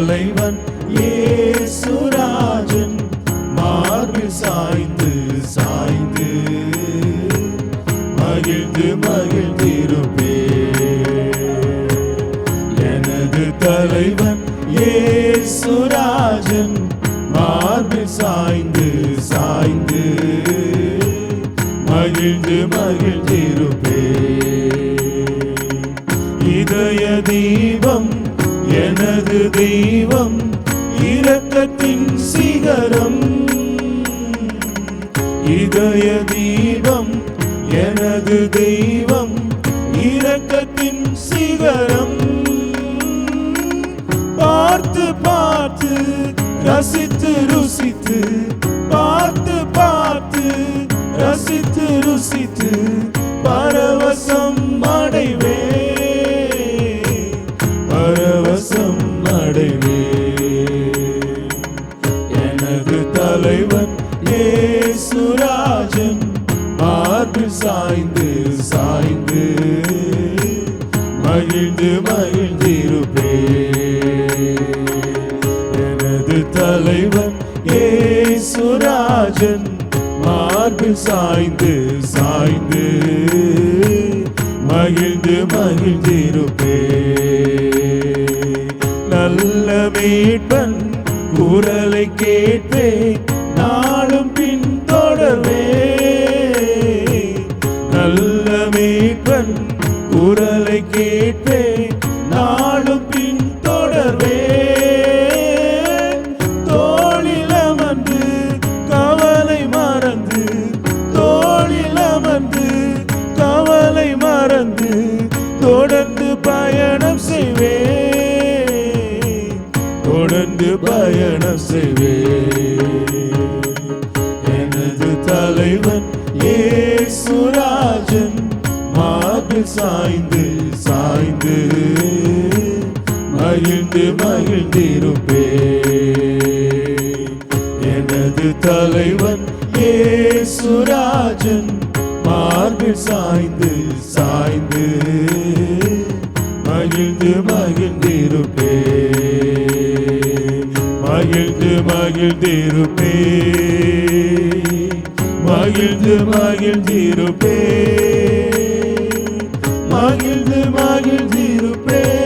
தலைவன் ஏசுராஜன் மார்பில் சாய்ந்து சாய்ந்து. மகிழ்ந்து மகிழ்ந்திருப்பே எனது தலைவன் ஏசுராஜன் மார்பில் சாய்ந்து சாய்ந்து. மகிழ்ந்து மகிழ்ந்திருப்பே இதயதீ தீபம் தெய்வம் இரக்கத்தின் சிகரம். இதய தீபம் எனது தெய்வம் இரக்கத்தின் சிகரம். பார்த்து பார்த்து ரசித்து ருசித்து பார்த்து தலைவன் ஏசுராஜன் மார்பு சாய்ந்து சாய்ந்து. மகிழ்ந்து மகிழ்ந்திருப்பே. எனது தலைவன் ஏசுராஜன் மார்பு சாய்ந்து சாய்ந்து. மகிழ்ந்து மகிழ்ந்திருப்பே. நல்ல மீட்பன் குரலை கேட்பேன். பயணம் செய்வே எனது தலைவன் ஏசுராஜன் மார்பில் சாய்ந்து சாய்ந்து மகிழ்ந்து மகிழ்ந்திருப்பே எனது தலைவன் ஏசுராஜன் மார்பில் சாய்ந்து சாய்ந்து மகிழ்ந்து மகிழ்ந்திருப்பே மகிழ்ந்து மகிழ்ந்திருப்பே. மகிழ்ந்து மகிழ்ந்திருப்பே. மகிழ்ந்து மகிழ்ந்திருப்பே.